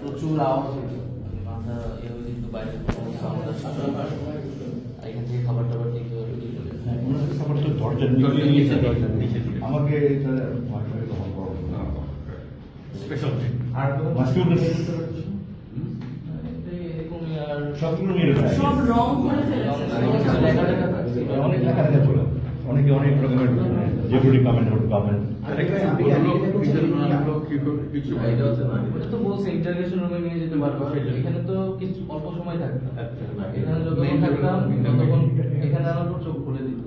প্রচুর আওয়াজ হতো মাথা এ বাইরে কোনো সাউন্ড আসতো না। আর এখান থেকে খাবার টাবার দরজার নিচে নিচে ছিল। আমাকে স্পেশাল আর মাস্টার সবগুলো নিয়ে সব রং করে ফেলেছে অনেক লেখা লেখা ছিল অনেকে অনেক রকমের যেগুলি কমেন্ট ওটা কমেন্ট তো বলছে ইন্টারগ্রেশন রুমে নিয়ে যেতে পারব। এখানে তো কিছু অল্প সময় থাকবে। এখানে যতক্ষণ থাকতাম ততক্ষণ এখানে আমার চোখ খুলে দিত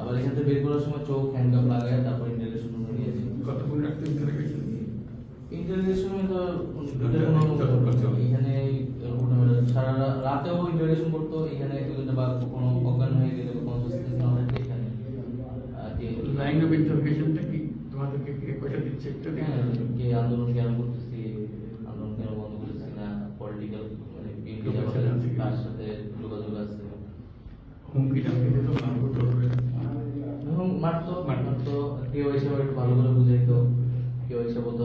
আবার এখান থেকে বের করার সময় চোখ হ্যান্ডকাপ লাগায় তারপর ইন্টারগ্রেশন রুমে নিয়ে যাই ইন্টারগ্রেশন রুমে তো দুটো কোনো এখানে রাতেও ইন্টারগ্রেশন করতো। এখানে এখানে বা কোনো অজ্ঞান হয়ে গেলে কোনো সুস্থ না হলে এখানে লাইন অফ ইন্টারভিউশনটা কি? তোমাদেরকে কে কয়টা দিচ্ছে একটা হ্যাঁ, কে আন্দোলন কেন করতেছি আন্দোলন কেন বন্ধ করতেছি না পলিটিক্যাল মানে তার সাথে যোগাযোগ আছে? হুমকি টামকি দিত মারবো ধরবে এবং মারতো মারতো কেউ এসে একটু ভালো করে বুঝাইতো কেউ এসে বলতো